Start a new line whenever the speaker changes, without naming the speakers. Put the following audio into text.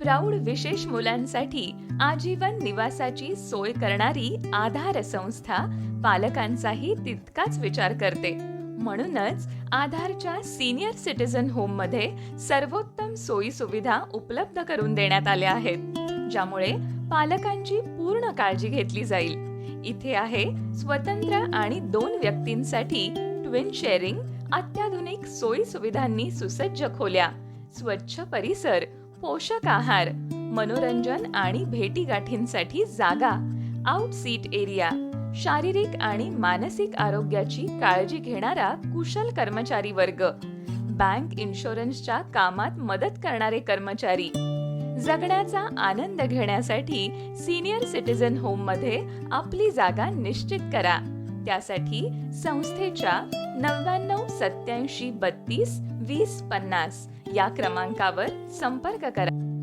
प्रौढ विशेष मुलांसाठी आजीवन निवासाची सोय करणारी आधार संस्था पालकांचाही तितकाच विचार करते. म्हणूनच आधारच्या सिनियर सिटीझन होममध्ये सर्वोत्तम सोयी सुविधा उपलब्ध करून देण्यात आल्या आहेत ज्यामुळे पालकांची पूर्ण काळजी घेतली जाईल. इथे आहे स्वतंत्र आणि दोन व्यक्तींसाठी ट्विन शेअरिंग अत्याधुनिक सोयी सुविधांनी सुसज्ज खोल्या स्वच्छ परिसर पोषक आहार मनोरंजन आणि भेटीगाठींसाठी जागा आउट सीट एरिया शारीरिक आणि मानसिक आरोग्याची काळजी घेणारा कुशल कर्मचारी वर्ग बँक इन्शुरन्सच्या कामात मदत करणारे कर्मचारी. जगण्याचा आनंद घेण्यासाठी सिनियर सिटीझन होममध्ये आपली जागा निश्चित करा. त्यासाठी संस्थेच्या नव्याण्णव सत्याऐंशी बत्तीस वीस पन्नास या क्रमांकावर संपर्क करा.